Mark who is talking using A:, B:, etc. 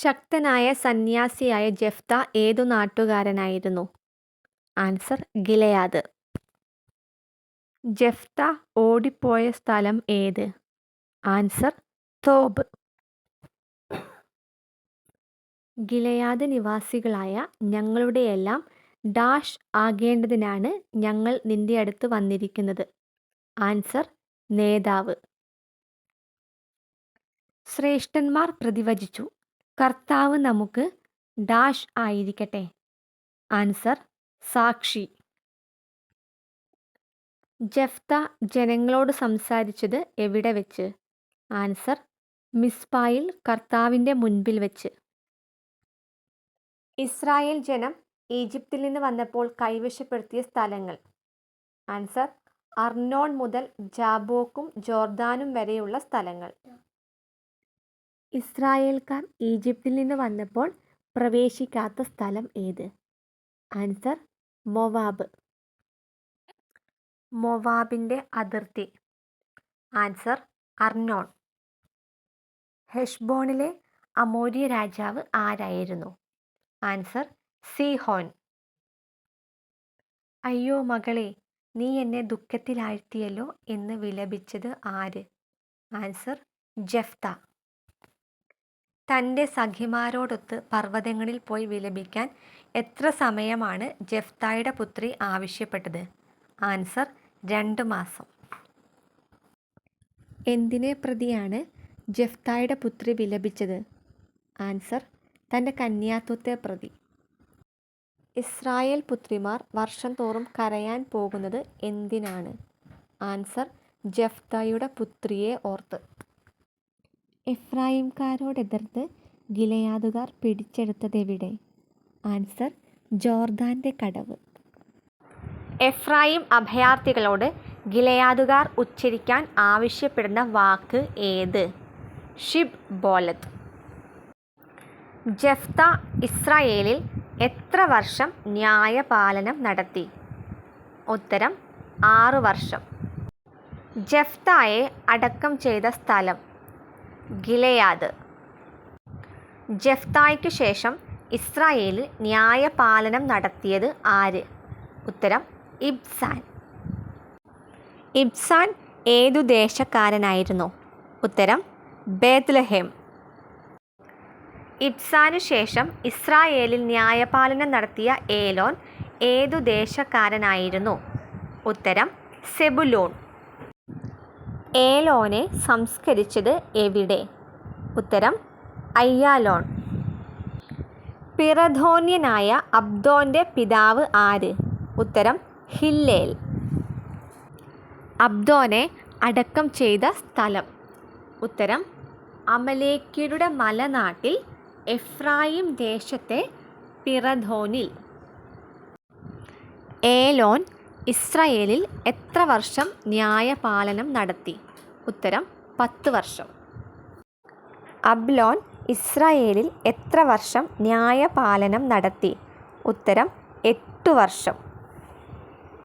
A: ശക്തനായ സന്യാസിയായ ജെഫ്ത ഏതു നാട്ടുകാരനായിരുന്നു? ആൻസർ ഗിലയാദ് ജെഫ്ത ഓടിപ്പോയ സ്ഥലം ഏത്? Answer Tob. ഗിലയാദ് നിവാസികളായ ഞങ്ങളുടെയെല്ലാം ഡാഷ് ആകേണ്ടതിനാണ് ഞങ്ങൾ നിന്റെ അടുത്ത് വന്നിരിക്കുന്നത്. ആൻസർ നേതാവ്. ശ്രേഷ്ഠന്മാർ പ്രതിവചിച്ചു, കർത്താവ് നമുക്ക് ഡാഷ് ആയിരിക്കട്ടെ. ആൻസർ സാക്ഷി. ജഫ്ത ജനങ്ങളോട് സംസാരിച്ചത് എവിടെ വെച്ച്? ആൻസർ മിസ്പായിൽ കർത്താവിന്റെ മുൻപിൽ വെച്ച്. ഇസ്രായേൽ ജനം ഈജിപ്തിൽ നിന്ന് വന്നപ്പോൾ കൈവശപ്പെടുത്തിയ സ്ഥലങ്ങൾ. ആൻസർ അർണോൺ മുതൽ ജാബോക്കും ജോർദാനും വരെയുള്ള സ്ഥലങ്ങൾ. ഇസ്രായേൽക്കാർ ഈജിപ്തിൽ നിന്ന് വന്നപ്പോൾ പ്രവേശിക്കാത്ത സ്ഥലം ഏത്? ആൻസർ മൊവാബ് മൊവാബിന്റെ അതിർത്തി. ആൻസർ അർനോൺ. ഹെഷ്ബോണിലെ അമോരിയ രാജാവ് ആരായിരുന്നു? Answer Sihon. അയ്യോ മകളെ നീ എന്നെ ദുഃഖത്തിലാഴ്ത്തിയല്ലോ എന്ന് വിലപിച്ചത് ആര്? Answer Jephthah. തന്റെ സഖിമാരോടൊത്ത് പർവതങ്ങളിൽ പോയി വിലപിക്കാൻ എത്ര സമയമാണ് ജഫ്തായുടെ പുത്രി ആവശ്യപ്പെട്ടത്? ആൻസർ രണ്ട് മാസം. എന്തിനെ പ്രതിയാണ് ജഫ്തായുടെ പുത്രി വിലപിച്ചത്? ആൻസർ തന്റെ കന്യാത്വത്തെ പ്രതി. ഇസ്രായേൽ പുത്രിമാർ വർഷം തോറും കരയാൻ പോകുന്നത് എന്തിനാണ്? ആൻസർ ജഫ്തായുടെ പുത്രിയെ ഓർത്ത്. എഫ്രായിംകാരോടെതിർത്ത് ഗിലെയാദുകാർ പിടിച്ചെടുത്തതെവിടെ? ആൻസർ ജോർദാന്റെ കടവ്. എഫ്രായിം അഭയാർത്ഥികളോട് ഗിലയാതുകാർ ഉച്ചരിക്കാൻ ആവശ്യപ്പെടുന്ന വാക്ക് ഏത്? ഷിബ് ബോലത്ത് ജഫ്ത ഇസ്രായേലിൽ എത്ര വർഷം ന്യായപാലനം നടത്തി? ഉത്തരം ആറു വർഷം. ജഫ്തായെ അടക്കം ചെയ്ത സ്ഥലം? ഗിലെയാദ്. ജഫ്തായ്ക്കു ശേഷം ഇസ്രായേലിൽ ന്യായപാലനം നടത്തിയത് ആര്? ഉത്തരം ഇബ്സാൻ. ഇബ്സാൻ ഏതു ദേശക്കാരനായിരുന്നു? ഉത്തരം ബേത്ലഹേം. ഇബ്സാനു ശേഷം ഇസ്രായേലിൽ ന്യായപാലനം നടത്തിയ ഏലോൻ ഏതു ദേശക്കാരനായിരുന്നു? ഉത്തരം സെബുലൂൺ. ഏലോനെ സംസ്കരിച്ചത് എവിടെ? ഉത്തരം അയ്യാലോൺ. പിറധോന്യനായ അബ്ദോന്റെ പിതാവ് ആര്? ഉത്തരം ഹില്ലേൽ. അബ്ദോനെ അടക്കം ചെയ്ത സ്ഥലം? ഉത്തരം അമലേക്കിയുടെ മലനാട്ടിൽ എഫ്രായിം ദേശത്തെ പിറധോനിൽ ഏലോൻ ഇസ്രായേലിൽ എത്ര വർഷം ന്യായപാലനം നടത്തി? ഉത്തരം പത്ത് വർഷം. അബ്ലോൻ ഇസ്രായേലിൽ എത്ര വർഷം ന്യായപാലനം നടത്തി? ഉത്തരം എട്ടു വർഷം.